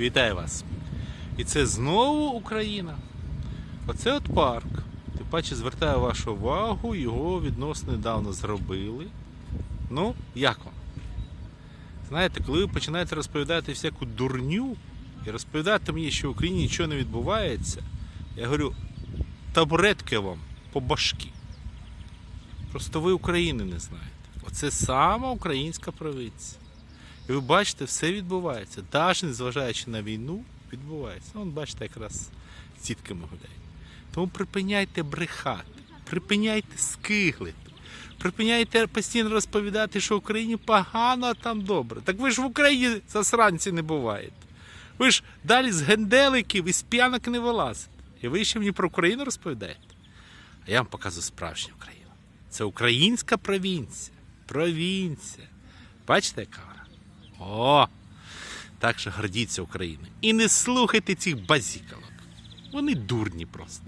Вітаю вас! І це знову Україна. Оце от парк. Тим паче звертаю вашу увагу, його відносно недавно зробили. Ну, як вам? Знаєте, коли ви починаєте розповідати всяку дурню і розповідати мені, що в Україні нічого не відбувається, я говорю, табуретки вам по башки. Просто ви України не знаєте. Оце сама українська провинція. І ви бачите, все відбувається. Навіть незважаючи на війну, відбувається. Вон бачите, якраз з тітками гуляють. Тому припиняйте брехати, припиняйте скиглити, припиняйте постійно розповідати, що в Україні погано, а там добре. Так ви ж в Україні засранці не буваєте. Ви ж далі з генделиків і з п'янок не вилазите. І ви ще мені про Україну розповідаєте. А я вам показую справжню Україну. Це українська провінція. Провінція. Бачите, яка вона? О! Так що гордіться Україною. І не слухайте цих базікалок. Вони дурні просто.